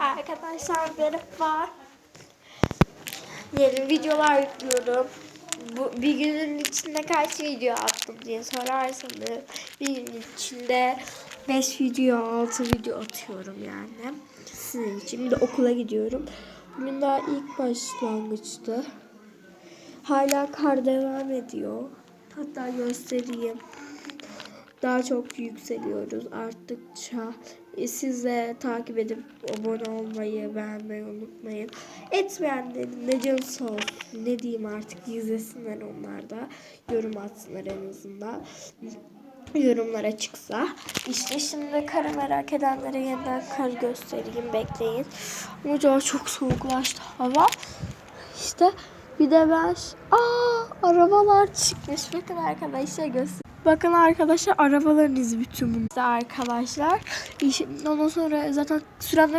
Arkadaşlar merhaba. Yeni videolar yüklüyorum. Bu bir günün içinde kaç video attım diye sorarsanız bir günün içinde 5 video 6 video atıyorum yani. Sizin için bir de okula gidiyorum. Bugün daha ilk başlangıçtı. Hala kar devam ediyor. Hatta göstereyim. Daha çok yükseliyoruz arttıkça. E, Siz de takip edip abone olmayı, beğenmeyi unutmayın. Etmeyenlerin de canı sağ olsun. Ne diyeyim artık izlesinler onlar da. Yorum atsınlar en azından. Yorumlara çıksa. İşte şimdi karı merak edenlere yeniden kar göstereyim. Bekleyin. Ama çok soğuklaştı hava. İşte bir de ben... Aa arabalar çıkmış. Bakın arkadaşlar göster. Bakın arkadaşlar arabaların izi bütün bunlar. İşte arkadaşlar. Ondan sonra zaten süremde